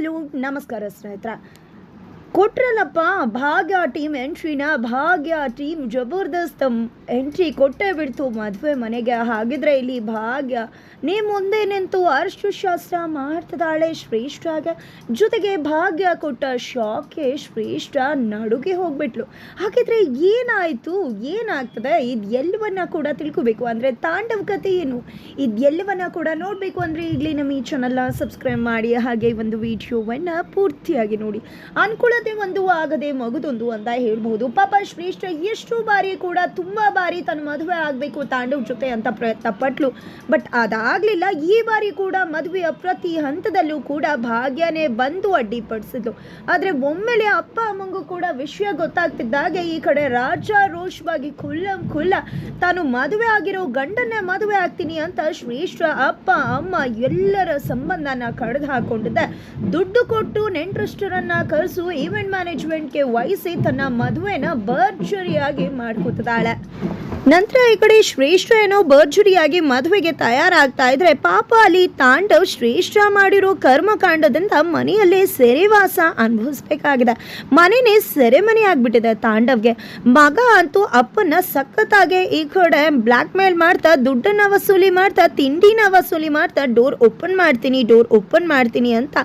Hello ನಮಸ್ಕಾರ ಸ್ನೇಹಿತರ ಕೊಟ್ರಲ್ಲಪ್ಪ, ಭಾಗ್ಯ team ಎಂಟ್ರಿನ ಭಾಗ್ಯ team ಜಬರ್ದಸ್ತ್ entry ಕೊಟ್ಟೇ ಬಿಡ್ತು. ಮದುವೆ ಮನೆಗೆ ಹಾಗಿದ್ರೆ ಇಲ್ಲಿ ಭಾಗ್ಯ. ನೀ ಮುಂದೆ ನಿಂತು ಮಾಡ್ತದಾಳೆ ಶ್ರೇಷ್ಠ ಆಗ ಜೊತೆಗೆ ಭಾಗ್ಯ ಕೊಟ್ಟ ಶಾಕ್ಗೆ ಶ್ರೇಷ್ಠ ನಡುಗೆ ಹೋಗ್ಬಿಟ್ಲು. ಹಾಗಿದ್ರೆ ಏನಾಯಿತು? ಏನಾಗ್ತದೆ? ಇದು ಎಲ್ಲವನ್ನ ಕೂಡ ತಿಳ್ಕೊಬೇಕು. ಅಂದರೆ ತಾಂಡವ ಕಥೆ ಏನು? ಇದು ಎಲ್ಲವನ್ನ ಕೂಡ ನೋಡಬೇಕು ಅಂದರೆ ಈಗಲೇ ನಮ್ಮ ಈ ಚಾನಲ್ನ ಸಬ್ಸ್ಕ್ರೈಬ್ ಮಾಡಿ ಹಾಗೆ ಒಂದು ವಿಡಿಯೋವನ್ನು ಪೂರ್ತಿಯಾಗಿ ನೋಡಿ. ಅನ್ಕೊಳ್ಳದೆ ಒಂದು ಆಗದೆ ಮಗುದೊಂದು ಅಂತ ಹೇಳ್ಬಹುದು. ಪಾಪ ಶ್ರೇಷ್ಠ ಎಷ್ಟು ಬಾರಿ ಕೂಡ ತುಂಬ ಬಾರಿ ತನ್ನ ಮದುವೆ ಆಗಬೇಕು ತಾಂಡವ್ ಜೊತೆ ಅಂತ ಪ್ರಯತ್ನ ಪಟ್ಲು. ಬಟ್ ಅದಾಗಲಿಲ್ಲ, ಈ ಬಾರಿ ಕೂಡ ಮದುವೆಯ ಪ್ರತಿ ಹಂತದಲ್ಲೂ ಕೂಡ ಭಾಗ್ಯನೇ ಬಂದು ಅಡ್ಡಿಪಡಿಸಿದ್ಲು ಆದರೆ ಒಮ್ಮೆಲೆ ಅಪ್ಪ ಅಮ್ಮಂಗೂ ಕೂಡ ವಿಷಯ ಗೊತ್ತಾಗ್ತಿದ್ದಾಗೆ ಈ ಕಡೆ ರಾಜ ರೋಷವಾಗಿ ಖುಲ್ಲ ಖುಲ್ಲ, ತಾನು ಮದುವೆ ಆಗಿರೋ ಗಂಡನ್ನ ಮದುವೆ ಆಗ್ತೀನಿ ಅಂತ ಶ್ರೇಷ್ಠ ಅಪ್ಪ, ಅಮ್ಮ ಎಲ್ಲರ ಸಂಬಂಧನ ಕಡ್ದು ಹಾಕೊಂಡಿದ್ದೆ ದುಡ್ಡು ಕೊಟ್ಟು ನೆಂಟ್ರಷ್ಟರನ್ನ ಕರೆಸು ಈವೆಂಟ್ ಮ್ಯಾನೇಜ್ಮೆಂಟ್ಗೆ ವಹಿಸಿ ತನ್ನ ಮದುವೆನ ಭರ್ಜರಿಯಾಗಿ ಮಾಡ್ಕೊತಿದ್ದಾಳೆ. ನಂತರ ಈ ಕಡೆ ಶ್ರೇಷ್ಠ ಏನೋ ಭರ್ಜುರಿಯಾಗಿ ಮದುವೆಗೆ ತಯಾರಾಗ್ತಾ ಇದ್ರೆ ಪಾಪ ಅಲ್ಲಿ ತಾಂಡವ್ ಶ್ರೇಷ್ಠ ಮಾಡಿರೋ ಕರ್ಮಕಾಂಡದಿಂದ ಮನೆಯಲ್ಲೇ ಸೆರೆವಾಸ ಅನುಭವಿಸ್ಬೇಕಾಗಿದೆ. ಮನೆಯೇ ಸೆರೆಮನೆ ಆಗ್ಬಿಟ್ಟಿದೆ ತಾಂಡವ್ಗೆ. ಮಗ ಅಂತೂ ಅಪ್ಪನ ಸಖತ್ತಾಗೆ ಈ ಕಡೆ ಬ್ಲ್ಯಾಕ್ ಮೇಲ್ ಮಾಡ್ತಾ ದುಡ್ಡನ್ನ ವಸೂಲಿ ಮಾಡ್ತಾ ತಿಂಡಿನ ವಸೂಲಿ ಮಾಡ್ತಾ ಡೋರ್ ಓಪನ್ ಮಾಡ್ತೀನಿ, ಡೋರ್ ಓಪನ್ ಮಾಡ್ತೀನಿ ಅಂತ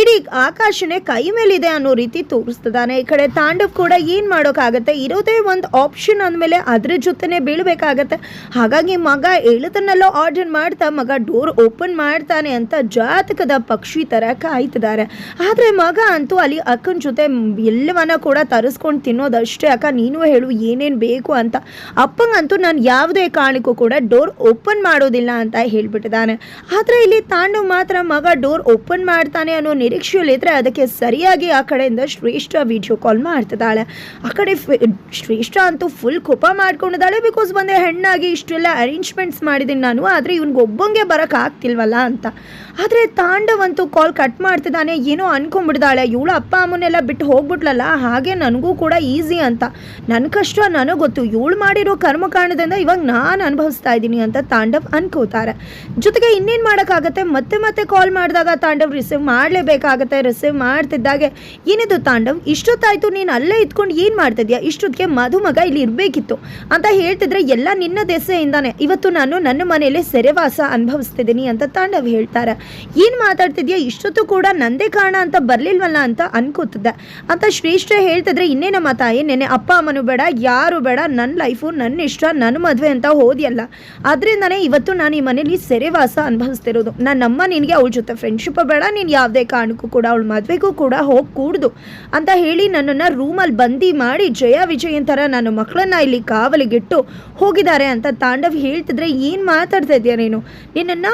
ಇಡೀ ಆಕಾಶನೇ ಕೈ ಮೇಲಿದೆ ಅನ್ನೋ ರೀತಿ ತೋರಿಸ್ತಿದ್ದಾನೆ. ಈ ಕಡೆ ತಾಂಡವ್ ಕೂಡ ಏನ್ ಮಾಡೋಕ್ಕಾಗತ್ತೆ? ಇರೋದೇ ಒಂದು ಆಪ್ಷನ್ ಅಂದಮೇಲೆ ಅದ್ರ ಜೊತೆನೆ ಬೀಳ್ಬೇಕಾಗತ್ತೆ. ಹಾಗಾಗಿ ಮಗ ಎಳತನಲ್ಲೋ ಆರ್ಡರ್ ಮಾಡ್ತಾ ಮಗ ಡೋರ್ ಓಪನ್ ಮಾಡ್ತಾನೆ ಅಂತ ಜಾತಕದ ಪಕ್ಷಿ ತರ ಕಾಯ್ತಿದ್ದಾರೆ. ಆದ್ರೆ ಮಗ ಅಂತೂ ಅಲ್ಲಿ ಅಕ್ಕನ ಜೊತೆ ಎಲ್ಲವನ್ನ ಕೂಡ ತರಿಸ್ಕೊಂಡು ತಿನ್ನೋದಷ್ಟೇ ಅಕ್ಕ, ನೀನು ಹೇಳು, ಏನೇನು ಬೇಕು ಅಂತ. ಅಪ್ಪಂಗಂತೂ ನಾನು ಯಾವುದೇ ಕಾರಣಕ್ಕೂ ಕೂಡ ಡೋರ್ ಓಪನ್ ಮಾಡೋದಿಲ್ಲ ಅಂತ ಹೇಳ್ಬಿಟ್ಟಿದ್ದಾನೆ. ಆದರೆ ಇಲ್ಲಿ ತಾಂಡು ಮಾತ್ರ ಮಗ ಡೋರ್ ಓಪನ್ ಮಾಡ್ತಾನೆ ಅನ್ನೋ ನಿರೀಕ್ಷೆಯಲ್ಲಿದ್ದರೆ ಅದಕ್ಕೆ ಸರಿಯಾಗಿ ಆ ಕಡೆಯಿಂದ ಶ್ರೇಷ್ಠ ವಿಡಿಯೋ ಕಾಲ್ ಮಾಡ್ತಿದ್ದಾಳೆ. ಆ ಕಡೆ ಶ್ರೇಷ್ಠ ಅಂತೂ ಫುಲ್ ಕೋಪ ಮಾಡ್ಕೊಂಡಿದ್ದಾಳೆ. ಬಿಕಾಸ್ ಬಂದೆ ಹೆಣ್ಣಾಗಿ ಇಷ್ಟೆಲ್ಲ ಅರೇಂಜ್ಮೆಂಟ್ಸ್ ಮಾಡಿದ್ದೀನಿ ನಾನು, ಆದರೆ ಇವ್ನಿಗೆ ಒಬ್ಬಂಗೆ ಬರೋಕೆ ಆಗ್ತಿಲ್ವಲ್ಲ ಅಂತ. ಆದರೆ ತಾಂಡವಂತೂ ಕಾಲ್ ಕಟ್ ಮಾಡ್ತಿದ್ದಾನೆ ಏನೋ ಅನ್ಕೊಂಡ್ಬಿಡ್ದಾಳೆ. ಇವಳು ಅಪ್ಪ ಅಮ್ಮನೆಲ್ಲ ಬಿಟ್ಟು ಹೋಗ್ಬಿಟ್ಲಲ್ಲ, ಹಾಗೆ ನನಗೂ ಕೂಡ ಈಸಿ ಅಂತ. ನನ್ನ ಕಷ್ಟ ನನಗೆ ಗೊತ್ತು. ಇವಳು ಮಾಡಿರೋ ಕರ್ಮಕಾಂಡದಿಂದ ಇವಾಗ ನಾನು ಅನುಭವಿಸ್ತಾ ಇದ್ದೀನಿ ಅಂತ ತಾಂಡವ್ ಅನ್ಕೋತಾರೆ. ಜೊತೆಗೆ ಇನ್ನೇನು ಮಾಡೋಕ್ಕಾಗತ್ತೆ? ಮತ್ತೆ ಮತ್ತೆ ಕಾಲ್ ಮಾಡಿದಾಗ ತಾಂಡವ್ ರಿಸೀವ್ ಮಾಡಲೇಬೇಕಾಗತ್ತೆ. ರಿಸೀವ್ ಮಾಡ್ತಿದ್ದಾಗೆ ಏನಿದು ತಾಂಡವ್? ಇಷ್ಟೊತ್ತಾಯ್ತು, ನೀನು ಅಲ್ಲೇ ಇದ್ಕೊಂಡು ಏನು ಮಾಡ್ತಿದ್ಯಾ? ಇಷ್ಟೊತ್ತಿಗೆ ಮಧುಮಗ ಇಲ್ಲಿ ಇರಬೇಕಿತ್ತು ಅಂತ ಹೇಳ್ತಿದ್ರೆ ಎಲ್ಲ ನಿನ್ನ ದೆಸೆಯಿಂದಾನೆ. ಇವತ್ತು ನಾನು ನನ್ನ ಮನೆಯಲ್ಲಿ ಸೆರೆವಾಸ ಅನುಭವಿಸ್ತಿದ್ದೀನಿ ಅಂತ ತಾಂಡವ್ ಹೇಳ್ತಾರೆ. ಏನು ಮಾತಾಡ್ತಿದ್ಯಾ? ಇಷ್ಟೊತ್ತು ಕೂಡ ನಂದೇ ಕಾರಣ ಅಂತ ಬರಲಿಲ್ವಲ್ಲ ಅಂತ ಅನ್ಕೋತಿದ್ದೆ. ಅಂತ ಶ್ರೇಷ್ಠ ಹೇಳ್ತಿದ್ರೆ ಇನ್ನೇನಮ್ಮ ತಾಯಿ, ನೆನೆ ಅಪ್ಪ, ಅಮ್ಮನು ಬೇಡ, ಯಾರು ಬೇಡ ನನ್ನ ಲೈಫು ನನ್ನ ಇಷ್ಟ ನನ್ನ ಮದುವೆ ಅಂತ ಹೋದಿಯಲ್ಲ. ಅದರಿಂದನೇ ಇವತ್ತು ನಾನು ಈ ಮನೇಲಿ ಸೆರೆವಾಸ ಅನುಭವಿಸ್ತಿರೋದು. ನನ್ನಮ್ಮ ನಿನಗೆ ಅವಳ ಜೊತೆ ಫ್ರೆಂಡ್ಶಿಪ್ ಬೇಡ, ನೀನು ಯಾವುದೇ ಕಾರಣಕ್ಕೂ ಕೂಡ, ಅವಳ ಮದುವೆಗೂ ಕೂಡ ಹೋಗಿ ಕೂಡ್ದು ಅಂತ ಹೇಳಿ ನನ್ನನ್ನು ರೂಮಲ್ಲಿ ಬಂದಿ ಮಾಡಿ ಜಯ ವಿಜಯನ್ ಥರ ನಾನು ಮಕ್ಕಳನ್ನ ಇಲ್ಲಿ ಕಾವಲಿಗಿಟ್ಟು ಹೋಗಿದ್ದಾರೆ ಅಂತ ತಾಂಡವ್ ಹೇಳ್ತಿದ್ರೆ ಏನು ಮಾತಾಡ್ತಾ ಇದೆಯಾ ನೀನು? ನಿನ್ನನ್ನು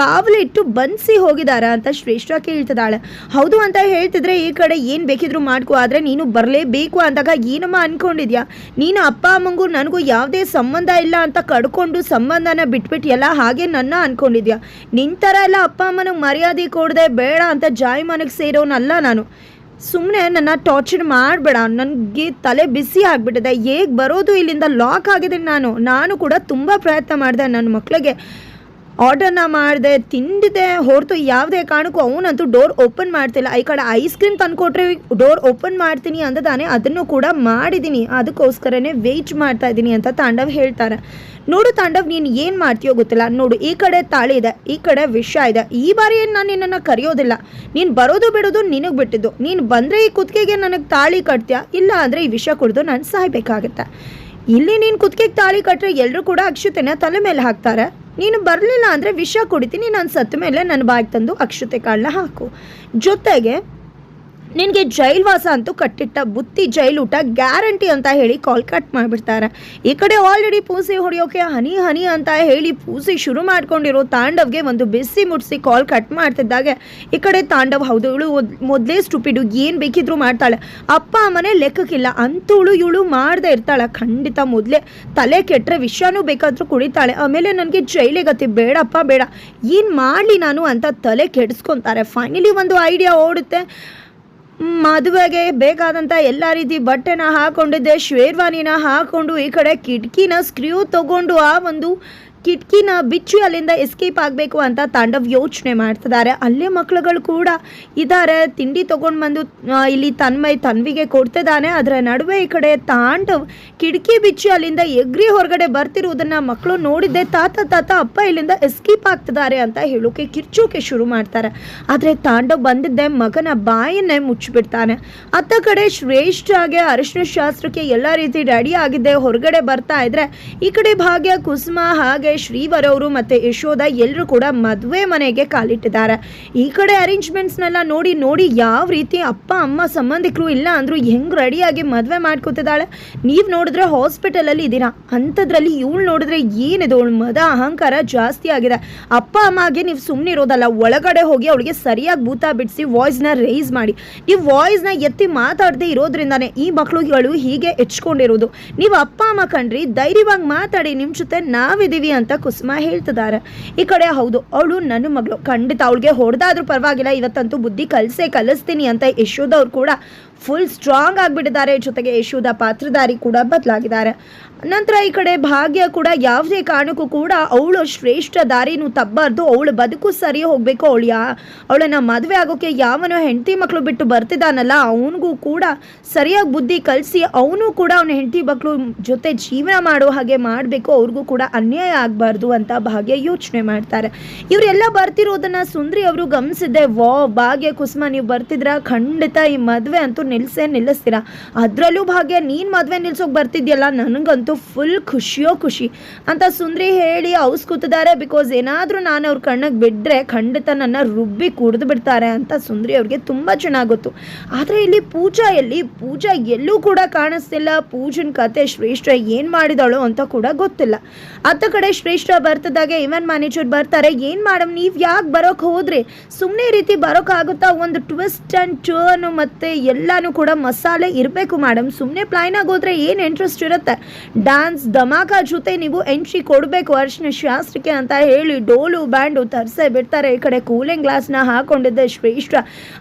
ಕಾವಲಿಟ್ಟು ಬನ್ಸಿ ಹೋಗಿದಾರ ಅಂತ ಶ್ರೇಷ್ಠ ಕೇಳ್ತಿದ್ದಾಳೆ. ಹೌದು ಅಂತ ಹೇಳ್ತಿದ್ರೆ ಈ ಕಡೆ ಏನು ಬೇಕಿದ್ರು ಮಾಡ್ಕೋ, ಆದರೆ ನೀನು ಬರಲೇಬೇಕು ಅಂದಾಗ ಏನಮ್ಮ ಅನ್ಕೊಂಡಿದ್ಯಾ? ನೀನು ಅಪ್ಪ ಅಮ್ಮಂಗೂ ನನಗೂ ಯಾವುದೇ ಸಂಬಂಧ ಇಲ್ಲ ಅಂತ ಕಡ್ಕೊಂಡು ಸಂಬಂಧನ ಬಿಟ್ಬಿಟ್ಟು ಎಲ್ಲ ಹಾಗೆ ನನ್ನ ಅನ್ಕೊಂಡಿದ್ಯಾ? ನಿನ್ ಥರ ಎಲ್ಲ ಅಪ್ಪ ಅಮ್ಮನಿಗೆ ಮರ್ಯಾದೆ ಕೊಡದೆ ಬೇಡ ಅಂತ ಜಾಯಿ ಮನೆಗೆ ಸೇರೋನಲ್ಲ ನಾನು. ಸುಮ್ಮನೆ ನನ್ನ ಟಾರ್ಚರ್ ಮಾಡಬೇಡ. ನನಗೆ ತಲೆ ಬಿಸಿ ಆಗಿಬಿಟ್ಟಿದೆ. ಹೇಗೆ ಬರೋದು ಇಲ್ಲಿಂದ ಲಾಕ್ ಆಗಿದೆ ನಾನು. ನಾನು ಕೂಡ ತುಂಬ ಪ್ರಯತ್ನ ಮಾಡಿದೆ ನನ್ನ ಮಕ್ಕಳಿಗೆ ಆರ್ಡರ್ನ ಮಾಡಿದೆ, ತಿಂದಿದೆ. ಹೊರತು ಯಾವುದೇ ಕಾರಣಕ್ಕೂ ಅವನಂತೂ ಡೋರ್ ಓಪನ್ ಮಾಡ್ತಿಲ್ಲ. ಈ ಕಡೆ ಐಸ್ ಕ್ರೀಮ್ ತಂದುಕೊಟ್ರೆ ಡೋರ್ ಓಪನ್ ಮಾಡ್ತೀನಿ ಅಂತ ತಾನೇ ಅದನ್ನು ಕೂಡ ಮಾಡಿದ್ದೀನಿ. ಅದಕ್ಕೋಸ್ಕರನೇ ವೆಯ್ಟ್ ಮಾಡ್ತಾ ಇದ್ದೀನಿ ಅಂತ ತಾಂಡವ್ ಹೇಳ್ತಾರೆ. ನೋಡು ತಾಂಡವ್, ನೀನು ಏನು ಮಾಡ್ತೀಯೋ ಗೊತ್ತಿಲ್ಲ. ನೋಡು, ಈ ಕಡೆ ತಾಳಿ ಇದೆ, ಈ ಕಡೆ ವಿಷ ಇದೆ. ಈ ಬಾರಿ ಏನು ನಾನು ನಿನ್ನನ್ನು ಕರೆಯೋದಿಲ್ಲ. ನೀನು ಬರೋದು ಬಿಡೋದು ನಿನಗೆ ಬಿಟ್ಟಿದ್ದು. ನೀನು ಬಂದರೆ ಈ ಕುತ್ತಿಗೆಗೆ ನನಗೆ ತಾಳಿ ಕಟ್ತೀಯಾ? ಇಲ್ಲ ಅಂದರೆ ಈ ವಿಷ ಕುಡಿದು ನಾನು ಸಾಯ್ಬೇಕಾಗತ್ತೆ. ಇಲ್ಲಿ ನೀನು ಕುತ್ತಿಗೆಗೆ ತಾಳಿ ಕಟ್ಟರೆ ಎಲ್ಲರೂ ಕೂಡ ಅಕ್ಷತೆನ ತಲೆ ಮೇಲೆ ಹಾಕ್ತಾರೆ. ನೀನು ಬರಲಿಲ್ಲ ಅಂದರೆ ವಿಷ ಕುಡಿತೀನಿ, ನಾನು ಸತ್ತ ಮೇಲೆ ನನ್ನ ಬಾಯಿಗೆ ತಂದು ಅಕ್ಷತೆ ಕಾಳನ್ನ ಹಾಕು. ಜೊತೆಗೆ ನಿನಗೆ ಜೈಲ್ವಾಸ ಅಂತೂ ಕಟ್ಟಿಟ್ಟ ಬುತ್ತಿ ಜೈಲೂಟ ಗ್ಯಾರಂಟಿ ಅಂತ ಹೇಳಿ ಕಾಲ್ ಕಟ್ ಮಾಡಿಬಿಡ್ತಾರೆ. ಈ ಕಡೆ ಆಲ್ರೆಡಿ ಪೂಸಿ ಹೊಡೆಯೋಕೆ ಹನಿ ಹನಿ ಅಂತ ಹೇಳಿ ಪೂಸಿ ಶುರು ಮಾಡ್ಕೊಂಡಿರೋ ತಾಂಡವ್ಗೆ ಒಂದು ಬಿಸಿ ಮುಟ್ಸಿ ಕಾಲ್ ಕಟ್ ಮಾಡ್ತಿದ್ದಾಗೆ. ಈ ಕಡೆ ತಾಂಡವ್ ಹೌದು, ಇವಳು ಮೊದಲೇ ಸ್ಟುಪಿಡು ಏನು ಬೇಕಿದ್ರು ಮಾಡ್ತಾಳೆ. ಅಪ್ಪ ಅಮ್ಮನೇ ಲೆಕ್ಕಕ್ಕಿಲ್ಲ, ಅಂತೂಳು ಇವಳು ಮಾಡದೆ ಇರ್ತಾಳೆ. ಖಂಡಿತ ಮೊದಲೇ ತಲೆ ಕೆಟ್ಟರೆ ವಿಷಯನೂ ಬೇಕಾದರೂ ಕುಡಿತಾಳೆ ಆಮೇಲೆ ನನಗೆ ಜೈಲಿಗತಿ ಬೇಡಪ್ಪ, ಬೇಡ. ಏನು ಮಾಡಲಿ ನಾನು ಅಂತ ತಲೆ ಕೆಡಿಸ್ಕೊತಾರೆ. ಫೈನಲಿ ಒಂದು ಐಡಿಯಾ ಓಡುತ್ತೆ. ಮದುವೆಗೆ ಬೇಕಾದಂಥ ಎಲ್ಲ ರೀತಿ ಬಟ್ಟೆನ ಹಾಕೊಂಡಿದ್ದೆ, ಶೇರ್ವಾನಿನ ಹಾಕೊಂಡು ಈ ಕಡೆ ಕಿಟಕಿನ ಸ್ಕ್ರೂ ತಗೊಂಡು ಆ ಒಂದು ಕಿಟಕಿನ ಬಿಚ್ಚಿ ಅಲ್ಲಿಂದ ಎಸ್ಕೇಪ್ ಆಗಬೇಕು ಅಂತ ತಾಂಡವ್ ಯೋಚನೆ ಮಾಡ್ತಿದ್ದಾರೆ. ಅಲ್ಲೇ ಮಕ್ಳುಗಳು ಕೂಡ ಇದ್ದಾರೆ. ತಿಂಡಿ ತೊಗೊಂಡು ಬಂದು ಇಲ್ಲಿ ತನ್ಮೈ ತನ್ವಿಗೆ ಕೊಡ್ತಿದ್ದಾನೆ. ಅದರ ನಡುವೆ ಈ ಕಡೆ ತಾಂಡವ್ ಕಿಟಕಿ ಬಿಚ್ಚಿ ಅಲ್ಲಿಂದ ಎಗ್ರಿ ಹೊರಗಡೆ ಬರ್ತಿರುವುದನ್ನು ಮಕ್ಕಳು ನೋಡಿದ್ದೆ. ತಾತ ತಾತ, ಅಪ್ಪ ಇಲ್ಲಿಂದ ಎಸ್ಕೇಪ್ ಆಗ್ತಿದ್ದಾರೆ ಅಂತ ಹೇಳೋಕೆ ಕಿರ್ಚೋಕೆ ಶುರು ಮಾಡ್ತಾರೆ. ಆದರೆ ತಾಂಡವ್ ಬಂದಿದ್ದೆ ಮಗನ ಬಾಯನ್ನೇ ಮುಚ್ಚಿಬಿಡ್ತಾನೆ. ಅತ್ತ ಕಡೆ ಶ್ರೇಷ್ಠಾಗೆ ಅರಿಶಿನ ಶಾಸ್ತ್ರಕ್ಕೆ ಎಲ್ಲ ರೀತಿ ರೆಡಿ ಆಗಿದ್ದೆ. ಹೊರಗಡೆ ಬರ್ತಾ ಇದ್ರೆ ಈ ಕಡೆ ಭಾಗ್ಯ, ಕುಸುಮ ಹಾಗೆ ಶ್ರೀವರ್ ಅವರು ಮತ್ತೆ ಯಶೋಧ ಎಲ್ಲರೂ ಕೂಡ ಮದುವೆ ಮನೆಗೆ ಕಾಲಿಟ್ಟಿದ್ದಾರೆ. ಈ ಕಡೆ ಅರೇಂಜ್ಮೆಂಟ್ಸ್ನೆಲ್ಲ ನೋಡಿ ನೋಡಿ ಯಾವ ರೀತಿ ಅಪ್ಪ, ಅಮ್ಮ ಸಂಬಂಧಿಕರು ಇಲ್ಲ ಅಂದ್ರು ಹೆಂಗ್ ರೆಡಿಯಾಗಿ ಮದುವೆ ಮಾಡ್ಕೋತಿದ್ದಾಳೆ? ನೀವು ನೋಡಿದ್ರೆ ಹಾಸ್ಪಿಟಲಲ್ಲಿ ಇದ್ದೀರಾ? ಅಂಥದ್ರಲ್ಲಿ ಇವಳು ನೋಡಿದ್ರೆ ಏನಿದೆ? ಅವಳು ಮದ ಅಹಂಕಾರ ಜಾಸ್ತಿ ಆಗಿದೆ. ಅಪ್ಪ ಅಮ್ಮಗೆ ನೀವು ಸುಮ್ಮನೆ ಇರೋದಲ್ಲ, ಒಳಗಡೆ ಹೋಗಿ ಅವಳಿಗೆ ಸರಿಯಾಗಿ ಭೂತ ಬಿಡಿಸಿ ವಾಯ್ಸ್ನ ರೇಸ್ ಮಾಡಿ. ನೀವು ವಾಯ್ಸ್ನ ಎತ್ತಿ ಮಾತಾಡದೆ ಇರೋದ್ರಿಂದಾನೆ ಈ ಮಕ್ಕಳುಗಳು ಹೀಗೆ ಹೆಚ್ಕೊಂಡಿರೋದು. ನೀವು ಅಪ್ಪ, ಅಮ್ಮ ಕಣ್ರಿ, ಧೈರ್ಯವಾಗಿ ಮಾತಾಡಿ ನಿಮ್ಮ ಜೊತೆ ನಾವಿದ್ದೀವಿ ಅಂತ ಕುಸುಮ ಹೇಳ್ತಿದ್ದಾರೆ. ಈ ಕಡೆ ಹೌದು, ಅವಳು ನನ್ನ ಮಗಳು. ಖಂಡಿತ ಅವಳಿಗೆ ಹೊಡೆದಾದ್ರೂ ಪರವಾಗಿಲ್ಲ, ಇವತ್ತಂತೂ ಬುದ್ಧಿ ಕಲಿಸೇ ಕಲಿಸ್ತೀನಿ ಅಂತ ಯಶೋದವ್ರು ಕೂಡ ಫುಲ್ ಸ್ಟ್ರಾಂಗ್ ಆಗಿಬಿಟ್ಟಿದ್ದಾರೆ. ಜೊತೆಗೆ ಯಶೋದ ಪಾತ್ರಧಾರಿ ಕೂಡ ಬದಲಾಗಿದ್ದಾರೆ. ನಂತರ ಈ ಕಡೆ ಭಾಗ್ಯ ಕೂಡ ಯಾವುದೇ ಕಾರಣಕ್ಕೂ ಕೂಡ ಅವಳು ಶ್ರೇಷ್ಠ ದಾರಿನೂ ತಬ್ಬಾರ್ದು ಅವಳು ಬದುಕು ಸರಿ ಹೋಗಬೇಕು. ಅವಳು ಯಾ, ಅವಳನ್ನ ಮದುವೆ ಆಗೋಕ್ಕೆ ಯಾವನೋ ಹೆಂಡತಿ ಮಕ್ಕಳು ಬಿಟ್ಟು ಬರ್ತಿದ್ದಾನಲ್ಲ, ಅವನಿಗೂ ಕೂಡ ಸರಿಯಾಗಿ ಬುದ್ಧಿ ಕಲಿಸಿ ಅವನು ಕೂಡ ಅವನ ಹೆಂಡತಿ ಮಕ್ಕಳು ಜೊತೆ ಜೀವನ ಮಾಡೋ ಹಾಗೆ ಮಾಡಬೇಕು. ಅವ್ರಿಗೂ ಕೂಡ ಅನ್ಯಾಯ ಆಗಬಾರ್ದು ಅಂತ ಭಾಗ್ಯ ಯೋಚನೆ ಮಾಡ್ತಾರೆ. ಇವರೆಲ್ಲ ಬರ್ತಿರೋದನ್ನ ಸುಂದ್ರಿ ಅವರು ಗಮನಿಸಿದ್ದೆ ವಾ, ಭಾಗ್ಯ, ಕುಸುಮ, ನೀವು ಬರ್ತಿದ್ರ? ಖಂಡಿತ ಈ ಮದುವೆ ಅಂತೂ ನಿಲ್ಸೇ ನಿಲ್ಲಿಸ್ತೀರಾ? ಅದರಲ್ಲೂ ಭಾಗ್ಯ, ನೀನು ಮದುವೆ ನಿಲ್ಸೋಕೆ ಬರ್ತಿದ್ಯಲ್ಲ, ನನಗಂತೂ ಫುಲ್ ಖುಷಿಯೋ ಖುಷಿ ಅಂತ ಸುಂದ್ರಿ ಹೇಳಿ ಔಸ್ಕೂತಿದ್ದಾರೆ. ಬಿಕಾಸ್ ಏನಾದರೂ ನಾನು ಅವ್ರ ಕಣ್ಣಿಗೆ ಬಿಟ್ಟರೆ ಖಂಡಿತ ನನ್ನ ರುಬ್ಬಿ ಕುಡಿದು ಬಿಡ್ತಾರೆ ಅಂತ ಸುಂದ್ರಿ ಅವ್ರಿಗೆ ತುಂಬ ಚೆನ್ನಾಗಿ ಗೊತ್ತು. ಆದರೆ ಇಲ್ಲಿ ಪೂಜಾ ಎಲ್ಲಿ ಪೂಜಾ ಎಲ್ಲೂ ಕೂಡ ಕಾಣಿಸ್ತಿಲ್ಲ. ಪೂಜನ್ ಕತೆ ಶ್ರೇಷ್ಠ ಏನು ಮಾಡಿದಳು ಅಂತ ಕೂಡ ಗೊತ್ತಿಲ್ಲ. ಅತ್ತ ಕಡೆ ಶ್ರೇಷ್ಠ ಬರ್ತದಾಗೆ, ಇವನ್ ಮ್ಯಾನೇಜರ್ ಬರ್ತಾರೆ. ಏನು ಮಾಡಮ್, ನೀವು ಯಾಕೆ ಬರೋಕೆ ಹೋದ್ರಿ? ಸುಮ್ಮನೆ ರೀತಿ ಬರೋಕ್ಕಾಗುತ್ತಾ ಒಂದು ಟ್ವಿಸ್ಟ್ ಆ್ಯಂಡ್ ಟರ್ನ್ ಮತ್ತು ಎಲ್ಲಾನು ಕೂಡ ಮಸಾಲೆ ಇರಬೇಕು ಮೇಡಮ್. ಸುಮ್ಮನೆ ಪ್ಲಾನ್ ಹೋದ್ರೆ ಏನು ಇಂಟ್ರೆಸ್ಟ್ ಇರುತ್ತೆ? ಡ್ಯಾನ್ಸ್ ಧಮಾಕ ಜೊತೆ ನೀವು ಎಂಟ್ರಿ ಕೊಡಬೇಕು ಅರ್ಶನ ಶಾಸ್ತ್ರಕ್ಕೆ ಅಂತ ಹೇಳಿ ಡೋಲು ಬ್ಯಾಂಡು ತರಿಸೇ ಬಿಡ್ತಾರೆ. ಈ ಕಡೆ ಕೂಲಿಂಗ್ ಗ್ಲಾಸ್ನ ಹಾಕೊಂಡಿದ್ದೆ ಶ್ರೇಷ್ಠ.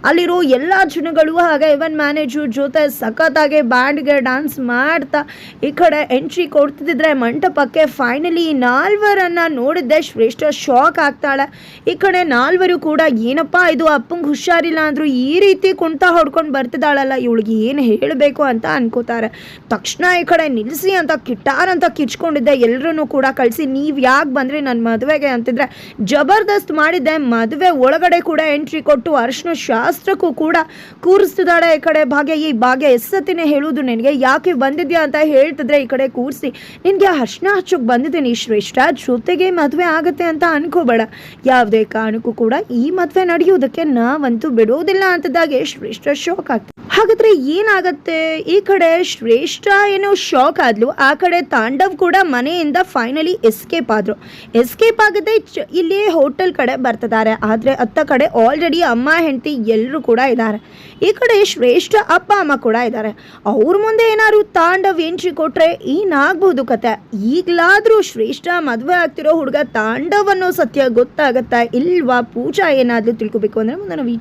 ಅಲ್ಲಿರೋ ಎಲ್ಲ ಜನಗಳು ಹಾಗೆ ಇವನ್ ಮ್ಯಾನೇಜರ್ ಜೊತೆ ಸಖತ್ತಾಗಿ ಬ್ಯಾಂಡ್ಗೆ ಡ್ಯಾನ್ಸ್ ಮಾಡ್ತಾ ಈ ಕಡೆ ಎಂಟ್ರಿ ಕೊಡ್ತಿದ್ರೆ ಮಂಟಪಕ್ಕೆ ಫೈನಲಿ ನಾಲ್ವರನ್ನು ನೋಡಿದ್ದೆ. ಶ್ರೇಷ್ಠ ಶಾಕ್ ಆಗ್ತಾಳೆ. ಈ ಕಡೆ ನಾಲ್ವರು ಕೂಡ, ಏನಪ್ಪ ಇದು? ಅಪ್ಪಂಗೆ ಹುಷಾರಿಲ್ಲ ಅಂದರೂ ಈ ರೀತಿ ಕುಣ್ತಾ ಹೊಡ್ಕೊಂಡು ಬರ್ತಿದ್ದಾಳಲ್ಲ, ಇವಳಿಗೆ ಏನು ಹೇಳಬೇಕು? ಅಂತ ಅನ್ಕೋತಾರೆ. ತಕ್ಷಣ ಈ ಕಡೆ ನಿಲ್ಲಿಸಿ ಅಂತ ಕಿಟ್ಟಾರ್ ಅಂತ ಕಿಚ್ಕೊಂಡಿದ್ದೆ ಎಲ್ಲರೂ ಕೂಡ ಕಳಿಸಿ. ನೀವು ಯಾಕೆ ಬಂದ್ರಿ ನನ್ನ ಮದುವೆಗೆ ಅಂತಿದ್ರೆ, ಜಬರ್ದಸ್ತ್ ಮಾಡಿದ್ದೆ. ಮದುವೆ ಒಳಗಡೆ ಕೂಡ ಎಂಟ್ರಿ ಕೊಟ್ಟು ಅರ್ಶನ ಶಾಸ್ತ್ರಕ್ಕೂ ಕೂಡ ಕೂರಿಸ್ತಿದ್ದಾಳೆ ಈ ಕಡೆ ಭಾಗ್ಯ. ಈ ಭಾಗ್ಯ ಎಸ್ಸತ್ತಿನೇ ಹೇಳೋದು ನಿನಗೆ. ಯಾಕೆ ಬಂದಿದ್ಯಾ ಅಂತ ಹೇಳ್ತಿದ್ರೆ ಈ ಕಡೆ ಕೂರಿಸಿ. ನಿನಗೆ ಅರ್ಶಿನ ಹಚ್ಚೋಕೆ ಬಂದಿದ್ದೀನಿ. ಶ್ರೇಷ್ಠ, ಜೊತೆಗೆ ಮದುವೆ ಆಗುತ್ತೆ ಅಂತ ಅನ್ಕೋಬೇಡ. ಯಾವುದೇ ಕಾರಣಕ್ಕೂ ಕೂಡ ಈ ಮದುವೆ ನಡೆಯುವುದಕ್ಕೆ ನಾವಂತೂ ಬಿಡೋದಿಲ್ಲ ಅಂತದಾಗೆ ಶ್ರೇಷ್ಠ ಶಾಕ್ ಆಗ್ತದೆ. ಹಾಗಾದ್ರೆ ಏನಾಗತ್ತೆ? ಈ ಕಡೆ ಶ್ರೇಷ್ಠ ಏನೋ ಶಾಕ್ ಆದ್ಲು. ಆ ಕಡೆ ತಾಂಡವ್ ಕೂಡ ಮನೆಯಿಂದ ಫೈನಲಿ ಎಸ್ಕೇಪ್ ಆದ್ರು. ಎಸ್ಕೇಪ್ ಆಗದೆ ಇಲ್ಲಿ ಹೋಟೆಲ್ ಕಡೆ ಬರ್ತಿದ್ದಾರೆ. ಆದ್ರೆ ಅತ್ತ ಕಡೆ ಆಲ್ರೆಡಿ ಅಮ್ಮ, ಹೆಂಡತಿ ಎಲ್ಲರೂ ಕೂಡ ಇದ್ದಾರೆ. ಈ ಕಡೆ ಶ್ರೇಷ್ಠ ಅಪ್ಪ, ಅಮ್ಮ ಕೂಡ ಇದ್ದಾರೆ. ಅವ್ರ ಮುಂದೆ ಏನಾದ್ರು ತಾಂಡವ್ ಎಂಟ್ರಿ ಕೊಟ್ಟರೆ ಏನಾಗ್ಬೋದು ಕತೆ? ಈಗಲಾದರೂ ಶ್ರೇಷ್ಠ ಮದುವೆ ಆಗ್ತಿರೋ ಹುಡುಗ ತಾಂಡವ್ ಅನ್ನೋ ಸತ್ಯ ಗೊತ್ತಾಗತ್ತಾ ಇಲ್ವಾ? ಪೂಜಾ ಏನಾದರೂ ತಿಳ್ಕೊಬೇಕು ಅಂದ್ರೆ ಮುಂದೆ ನಾವು ಈ